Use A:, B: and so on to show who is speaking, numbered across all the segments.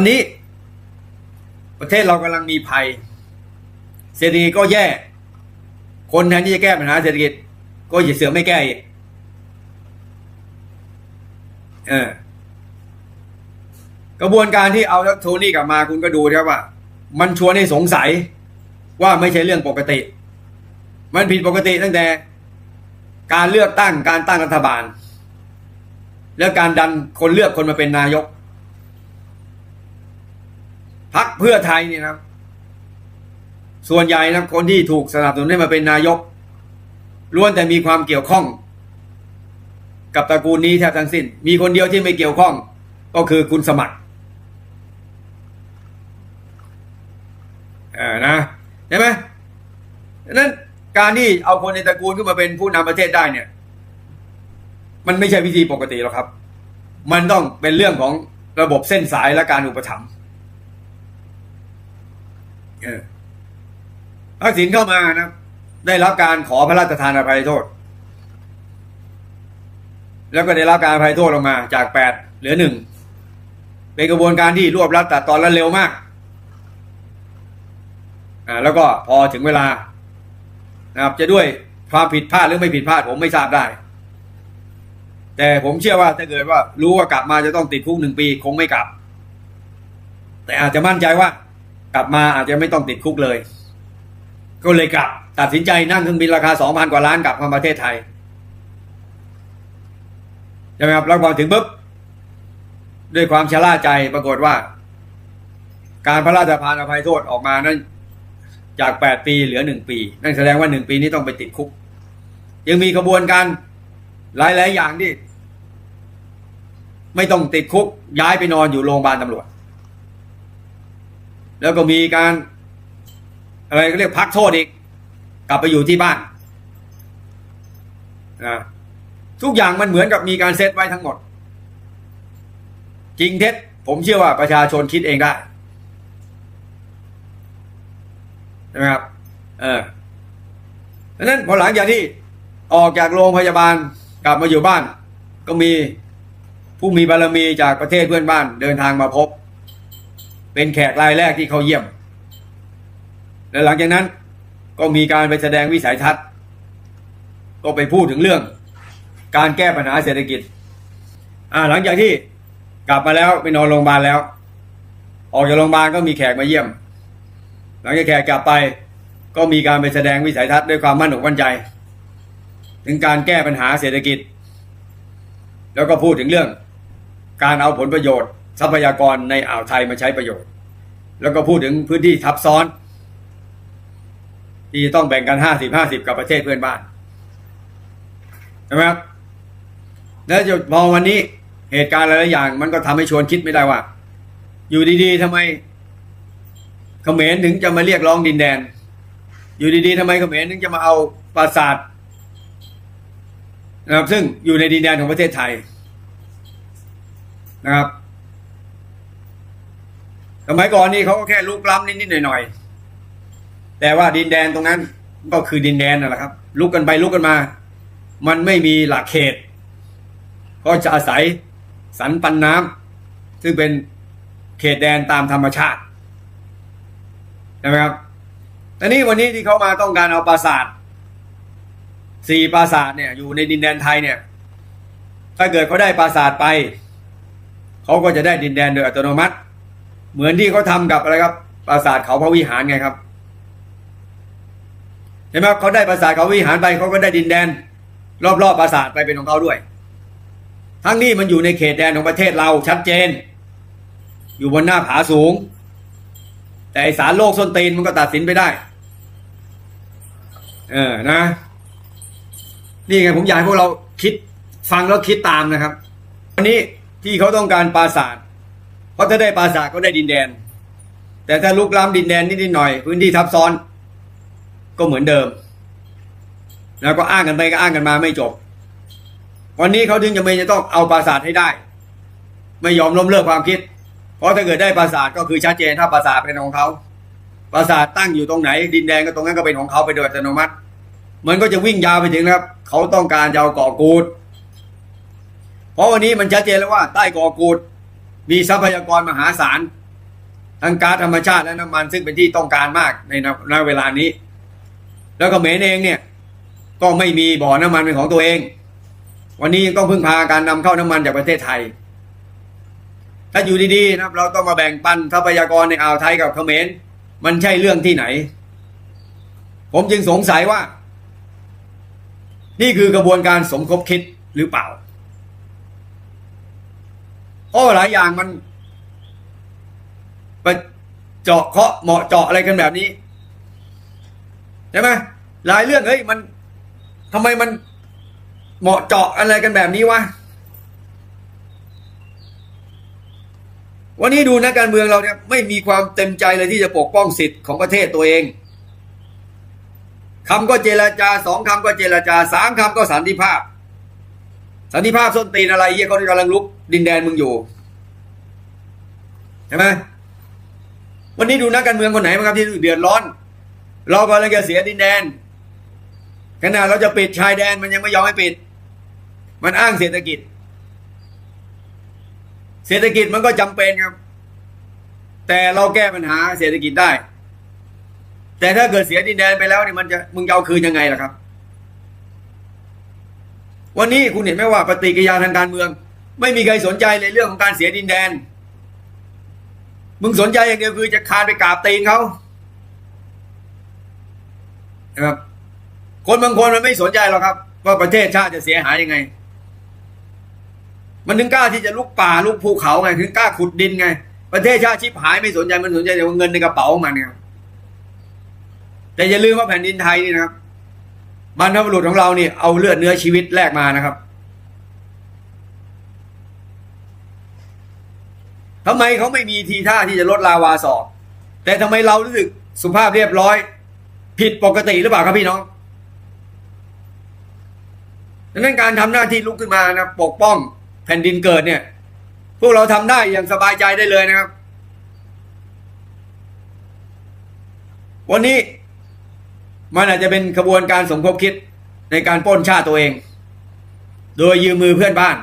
A: วันนี้ ประเทศเรากำลังมีภัย เศรษฐกิจก็แย่ คนแทนที่จะแก้ปัญหาเศรษฐกิจ ก็อย่าเสือไม่แก้อีกเออกระบวนการที่เอาโทนี่กลับมาคุณก็ดูนะครับว่า มันชวนให้สงสัยว่าไม่ใช่เรื่องปกติ มันผิดปกติตั้งแต่ การเลือกตั้งการตั้งรัฐบาล แล้วการดันคนเลือกคนมาเป็นนายก พักเพื่อไทยเนี่ยนะส่วนใหญ่นะคนที่ถูกสนับสนุนให้มาเป็นนายกล้วนแต่มีความเกี่ยวข้อง กับตระกูลนี้แทบทั้งสิ้น มีคนเดียวที่ไม่เกี่ยวข้อง ก็คือคุณสมัครเออนะใช่ไหมดังนั้นการที่เอาคนในตระกูลขึ้นมาเป็นผู้นำประเทศได้เนี่ย มันไม่ใช่วิธีปกติหรอกครับ มันต้องเป็นเรื่องของระบบเส้นสายและการอุปถัมภ์ ทักษิณเข้ามานะ ได้รับการขอพระราชทานอภัยโทษ แล้วก็ได้รับการอภัยโทษลงมา จากแปดเหลือหนึ่งเป็นกระบวนการที่รวบรัดตัดตอนและเร็วมาก อ่า แล้วก็พอถึงเวลา นะครับ จะด้วยความผิดพลาดหรือไม่ผิดพลาดผมไม่ทราบได้ แต่ผมเชื่อว่าถ้าเกิดว่า รู้ว่ากลับมาจะต้องติดคุกหนึ่งปีคงไม่กลับ แต่อาจจะมั่นใจว่า กลับมาอาจจะไม่ต้องติดคุกเลย ก็เลยกลับ ตัดสินใจนั่งเครื่องบินราคาสองพันกว่าล้านกลับมาประเทศไทยใช่ไหมครับแล้วพอถึงปุ๊บด้วยความชะล่าใจปรากฏว่า การพระราชทานอภัยโทษออกมานั้นจากแปดปีเหลือหนึ่งปี นั่นแสดงว่าหนึ่งปีนี้ต้องไปติดคุก ยังมีกระบวนการหลายๆอย่างที่ ไม่ต้องติดคุกย้ายไปนอนอยู่โรงพยาบาลตำรวจ แล้วก็มีการอะไรก็เรียกพักโทษอีก กลับไปอยู่ที่บ้านนะทุกอย่างมันเหมือนกับมีการเซตไว้ทั้งหมด จริงเท็จ ผมเชื่อว่าประชาชนคิดเองได้ใช่ไหมครับ เออดังนั้นพอหลังจากที่ออกจากโรงพยาบาลกลับมาอยู่บ้าน ก็มีผู้มีบารมีจากประเทศเพื่อนบ้านเดินทางมาพบ เป็นแขกรายแรกที่เขาเยี่ยม และหลังจากนั้นก็มีการไปแสดงวิสัยทัศน์ ก็ไปพูดถึงเรื่อง การแก้ปัญหาเศรษฐกิจ อ่าหลังจากที่กลับมาแล้วไปนอนโรงพยาบาลแล้ว ออกจากโรงพยาบาลก็มีแขกมาเยี่ยม หลังจากแขกกลับไป ก็มีการไปแสดงวิสัยทัศน์ด้วยความมั่นอกมั่นใจ ถึงการแก้ปัญหาเศรษฐกิจ แล้วก็พูดถึงเรื่อง การเอาผลประโยชน์ ทรัพยากรในอ่าวไทยมาใช้ประโยชน์ แล้วก็พูดถึงพื้นที่ทับซ้อน ที่ต้องแบ่งกันห้าสิบห้าสิบกับประเทศเพื่อนบ้านใช่ไหมครับแล้วจะพอวันนี้เหตุการณ์หลายๆอย่าง มันก็ทำให้ชวนคิดไม่ได้ว่า อยู่ดีๆทำไมเขมรถึงจะมาเรียกร้องดินแดน อยู่ดีๆทำไมเขมรถึงจะมาเอาปราสาทนะครับซึ่งอยู่ในดินแดนของประเทศไทยนะครับ สมัยก่อนนี่เขาก็แค่ลุกล้ำนิดๆหน่อยๆ แต่ว่าดินแดนตรงนั้นก็คือดินแดนนั่นแหละครับ ลุกกันไปลุกกันมา มันไม่มีหลักเขต ก็จะอาศัยสันปันน้ำซึ่งเป็นเขตแดนตามธรรมชาติใช่ไหมครับแต่นี่วันนี้ที่เขามาต้องการเอาปราสาทสี่ปราสาทเนี่ยอยู่ในดินแดนไทยเนี่ย ถ้าเกิดเขาได้ปราสาทไป เขาก็จะได้ดินแดนโดยอัตโนมัติ เหมือนที่เขาทำกับอะไรครับ ปราสาทเขาพระวิหารไงครับเห็นไหมเขาได้ปราสาทเขาวิหารไปเขาก็ได้ดินแดน รอบๆปราสาทไปเป็นของเขาด้วย ทั้งนี้มันอยู่ในเขตแดนของประเทศเราชัดเจน อยู่บนหน้าผาสูง แต่สารโลกส้นตีนมันก็ตัดสินไปได้ เออนะ นี่ไงผมอยากให้พวกเราคิดฟังแล้วคิดตามนะครับ วันนี้ที่เขาต้องการปราสาท ราะถ้าได้ปราสาทก็ได้ดินแดน แต่ถ้าลุกล้ำดินแดนนิดๆหน่อย พื้นที่ทับซ้อน ก็เหมือนเดิม แล้วก็อ้างกันไปก็อ้างกันมาไม่จบ วันนี้เขาถึงจะไม่จะต้องเอาปราสาทให้ได้ ไม่ยอมล้มเลิกความคิด เพราะถ้าเกิดได้ปราสาทก็คือชัดเจนถ้าปราสาทเป็นของเขาปราสาทตั้งอยู่ตรงไหน ดินแดงก็ตรงนั้นก็เป็นของเขาไปโดยอัตโนมัติมันก็จะวิ่งยาวไปถึงนะครับ เขาต้องการจะเอากาะกูด เพราะวันนี้มันชัดเจนแล้วว่าใต้กาะกูด มีทรัพยากรมหาศาลทั้งก๊าซธรรมชาติและน้ำมันซึ่งเป็นที่ต้องการมากในณเวลานี้ แล้วก็เขมรเองเนี่ย ก็ไม่มีบ่อน้ำมันเป็นของตัวเอง วันนี้ยังต้องพึ่งพาการนำเข้าน้ำมันจากประเทศไทย ถ้าอยู่ดีๆนะครับ เราต้องมาแบ่งปันทรัพยากรในอ่าวไทยกับเขมรมันใช่เรื่องที่ไหน ผมจึงสงสัยว่า นี่คือกระบวนการสมคบคิดหรือเปล่า เพราะหลายอย่างมันไปเจาะเคาะเหมาะเจาะอะไรกันแบบนี้ใช่ไหมหลายเรื่องเฮ้ยมันทำไมมันเหมาะเจาะอะไรกันแบบนี้วะวันนี้ดูนักการเมืองเราเนี่ยไม่มีความเต็มใจเลยที่จะปกป้องสิทธิ์ของประเทศตัวเองคำก็เจรจาสองคำก็เจรจาสามคำก็สันติภาพ สันติภาพส้นตีนอะไรเยี่ยเขากำลังลุก ดินแดนมึงอยู่ใช่ไหมวันนี้ดูนักการเมืองคนไหนบ้างครับที่เดือดร้อน เรากำลังจะเสียดินแดนขณะเราจะปิดชายแดนมันยังไม่ยอมให้ปิด มันอ้างเศรษฐกิจ เศรษฐกิจมันก็จำเป็นครับ แต่เราแก้ปัญหาเศรษฐกิจได้ แต่ถ้าเกิดเสียดินแดนไปแล้วเนี่ยมันจะมึงจะเอาคืนยังไงล่ะครับ วันนี้คุณเห็นไหมว่าปฏิกิริยาทางการเมือง ไม่มีใครสนใจในเรื่องของการเสียดินแดน มึงสนใจอย่างเดียวคือจะคานไปกราบตีนเขานะครับคนบางคนมันไม่สนใจหรอกครับ ว่าประเทศชาติจะเสียหายยังไง มันถึงกล้าที่จะลุกป่าลุกภูเขาไงถึงกล้าขุดดินไง ประเทศชาติชิบหายไม่สนใจมันสนใจแต่ว่าเงินในกระเป๋ามันเนี่ยแต่อย่าลืมว่าแผ่นดินไทยนี่นะครับ บรรพบุรุษของเราเนี่ยเอาเลือดเนื้อชีวิตแลกมานะครับทำไมเขาไม่มีทีท่าที่จะลดลาวาสอกแต่ทำไมเรารู้สึกสุภาพเรียบร้อย ผิดปกติหรือเปล่าครับพี่น้องดังนั้นการทำหน้าที่ลุกขึ้นมานะปกป้องแผ่นดินเกิดเนี่ย พวกเราทำได้อย่างสบายใจได้เลยนะครับ วันนี้ มันอาจจะเป็นขบวนการสมคบคิดในการปล้นชาติตัวเอง โดยยืมมือเพื่อนบ้าน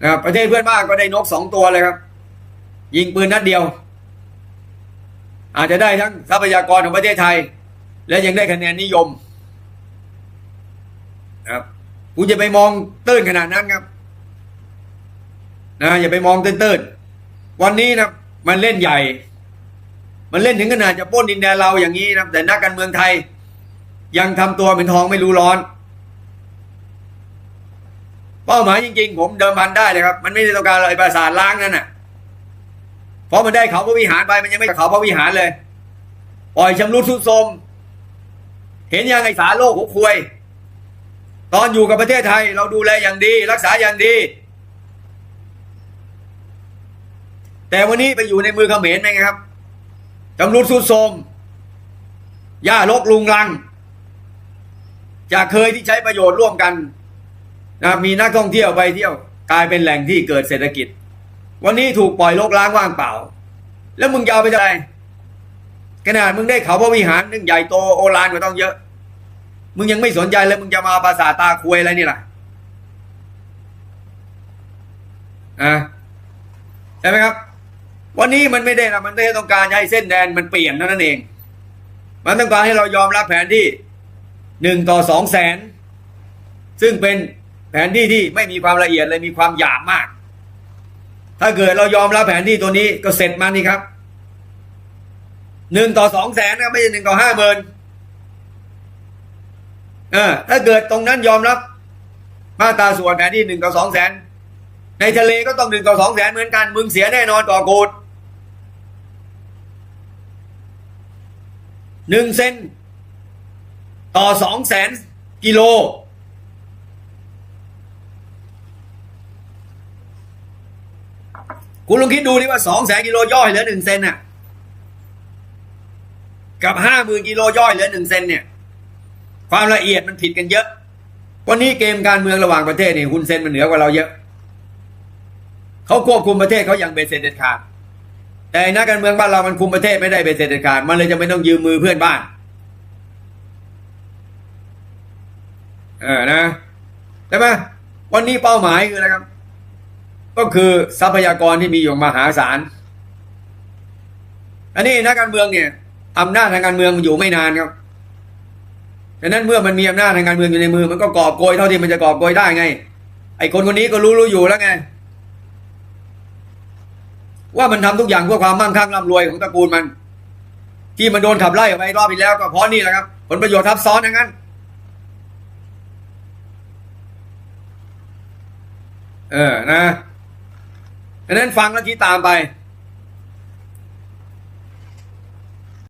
A: นะครับประเทศเพื่อนบ้านก็ได้นกสองตัวเลยครับ ยิงปืนนัดเดียว อาจจะได้ทั้งทรัพยากรของประเทศไทย และยังได้คะแนนนิยมครับคุณจะไปมองตื้นขนาดนั้นครับ นะอย่าไปมองตื้นๆวันนี้นะมันเล่นใหญ่ มันเล่นถึงขนาดจะป้นดินแดนเราอย่างนี้นะแต่นักการเมืองไทย ยังทำตัวเป็นทองไม่รู้ร้อน เป้าหมายจริงๆ ผมเดิมพันได้เลยครับ มันไม่ได้ต้องการอะไรประสาทล้างนั่นน่ะเพราะมันได้เขาพระวิหารไปมันยังไม่เขาพระวิหารเลยปล่อยชำรุดทรุดโทมเห็นยังไงสาโลกหัวควย ตอนอยู่กับประเทศไทย เราดูแลอย่างดี รักษาอย่างดี แต่วันนี้ไปอยู่ในมือเขมรไหมครับ จำรุดสุดโทมหญ้ารกลุงลัง จากเคยที่ใช้ประโยชน์ร่วมกันนะมีนักท่องเที่ยวไปเที่ยว กลายเป็นแหล่งที่เกิดเศรษฐกิจ วันนี้ถูกปล่อยรกล้างว่างเปล่า แล้วมึงจะเอาไปทำอะไรขนาดมึงได้เขาพระวิหารนึงใหญ่โตโอฬารกว่าต้องเยอะ มึงยังไม่สนใจแล้วมึงจะมาภาษาตาคุยอะไรนี่ล่ะอะใช่ไหมครับ วันนี้มันไม่ได้นะมันไม่ได้ต้องการให้เส้นแดนมันเปลี่ยนเท่านั้นเอง มันต้องการให้เรายอมรับแผนที่หนึ่งต่อสองแสนซึ่งเป็นแผนที่ที่ไม่มีความละเอียดเลยมีความหยาบมาก ถ้าเกิดเรายอมรับแผนที่ตัวนี้ก็เสร็จมันนี่ครับหนึ่งต่อสองแสนนะไม่ใช่หนึ่งต่อห้าหมื่นเออถ้าเกิดตรงนั้นยอมรับ มาตราส่วนแผนที่หนึ่งต่อสองแสนในทะเลก็ต้องหนึ่งต่อสองแสนเหมือนกัน มึงเสียแน่นอนต่อโกด หนึ่งเซนต่อสองแสนกิโล คุณลองคิดดูดิว่าสองแสนกิโลย่อยเหลือหนึ่งเซนน่ะ กับห้าหมื่นกิโลย่อยเหลือหนึ่งเซนเนี่ย ความละเอียดมันผิดกันเยอะ วันนี้เกมการเมืองระหว่างประเทศนี่คุณเซนมันเหนือกว่าเราเยอะ เขาควบคุมประเทศเขาอย่างเบ็ดเสร็จเด็ดขาด แต่นักการเมืองบ้านเรามันคุมประเทศไม่ได้เบ็ดเสร็จเด็ดขาดมันเลยจะไม่ต้องยืมมือเพื่อนบ้าน เออนะใช่ไหมวันนี้เป้าหมายคืออะไรครับ ก็คือทรัพยากรที่มีอยู่มหาศาลอันนี้นักการเมืองเนี่ยอำนาจทางการเมืองมันอยู่ไม่นานครับดังนั้นเมื่อมันมีอำนาจทางการเมืองอยู่ในมือ มันก็กอบโกยเท่าที่มันจะกอบโกยได้ไง ไอ้คนคนนี้ก็รู้รู้อยู่แล้วไง ว่ามันทำทุกอย่างเพื่อความมั่งคั่งร่ำรวยของตระกูลมัน ที่มันโดนขับไล่ออกไปรอบที่แล้วก็เพราะนี่แหละครับ ผลประโยชน์ทับซ้อนอย่างนั้นเออนะดังนั้นฟังแล้วคิดตามไป